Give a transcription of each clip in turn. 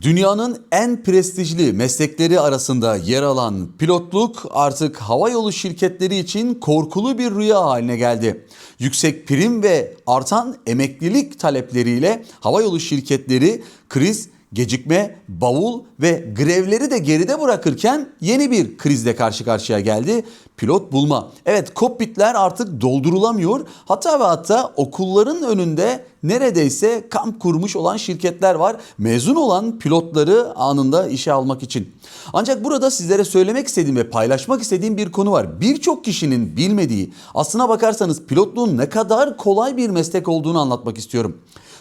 Dünyanın en prestijli meslekleri arasında yer alan pilotluk artık havayolu şirketleri için korkulu bir rüya haline geldi. Yüksek prim ve artan emeklilik talepleriyle havayolu şirketleri kriz, gecikme, bavul ve grevleri de geride bırakırken yeni bir krizle karşı karşıya geldi. Pilot bulma. Evet kokpitler artık doldurulamıyor. Hatta ve hatta okulların önünde neredeyse kamp kurmuş olan şirketler var. Mezun olan pilotları anında işe almak için. Ancak burada sizlere söylemek istediğim ve paylaşmak istediğim bir konu var. Birçok kişinin bilmediği aslına bakarsanız pilotluğun ne kadar kolay bir meslek olduğunu anlatmak istiyorum.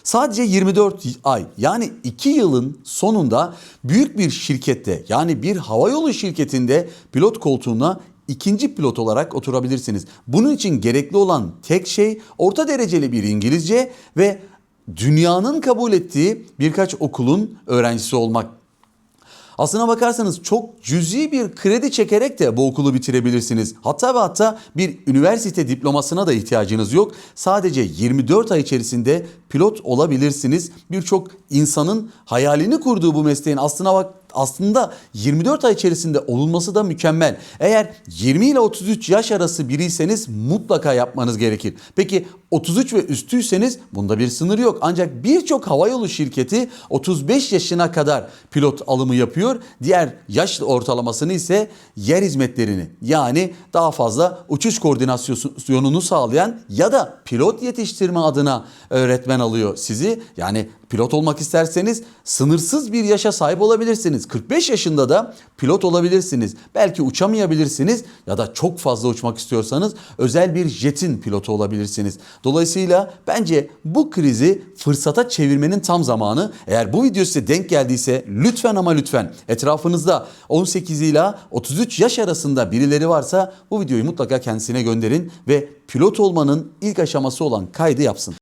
Sadece 24 ay yani 2 yılın sonunda büyük bir şirkette yani bir havayolu şirketinde pilot koltuğuna ikinci pilot olarak oturabilirsiniz. Bunun için gerekli olan tek şey orta dereceli bir İngilizce ve dünyanın kabul ettiği birkaç okulun öğrencisi olmak. Aslına bakarsanız çok cüzi bir kredi çekerek de bu okulu bitirebilirsiniz. Hatta ve hatta bir üniversite diplomasına da ihtiyacınız yok. Sadece 24 ay içerisinde pilot olabilirsiniz. Birçok insanın hayalini kurduğu bu mesleğin aslına bak aslında 24 ay içerisinde olunması da mükemmel. Eğer 20 ile 33 yaş arası biriyseniz mutlaka yapmanız gerekir. Peki 33 ve üstüyseniz bunda bir sınır yok. Ancak birçok havayolu şirketi 35 yaşına kadar pilot alımı yapıyor. Diğer yaş ortalamasını ise yer hizmetlerini yani daha fazla uçuş koordinasyonunu sağlayan ya da pilot yetiştirme adına öğretmen alıyor sizi. Yani pilot olmak isterseniz sınırsız bir yaşa sahip olabilirsiniz. 45 yaşında da pilot olabilirsiniz. Belki uçamayabilirsiniz ya da çok fazla uçmak istiyorsanız özel bir jetin pilotu olabilirsiniz. Dolayısıyla bence bu krizi fırsata çevirmenin tam zamanı. Eğer bu video size denk geldiyse lütfen ama lütfen etrafınızda 18 ila 33 yaş arasında birileri varsa bu videoyu mutlaka kendisine gönderin ve pilot olmanın ilk aşaması olan kaydı yapsın.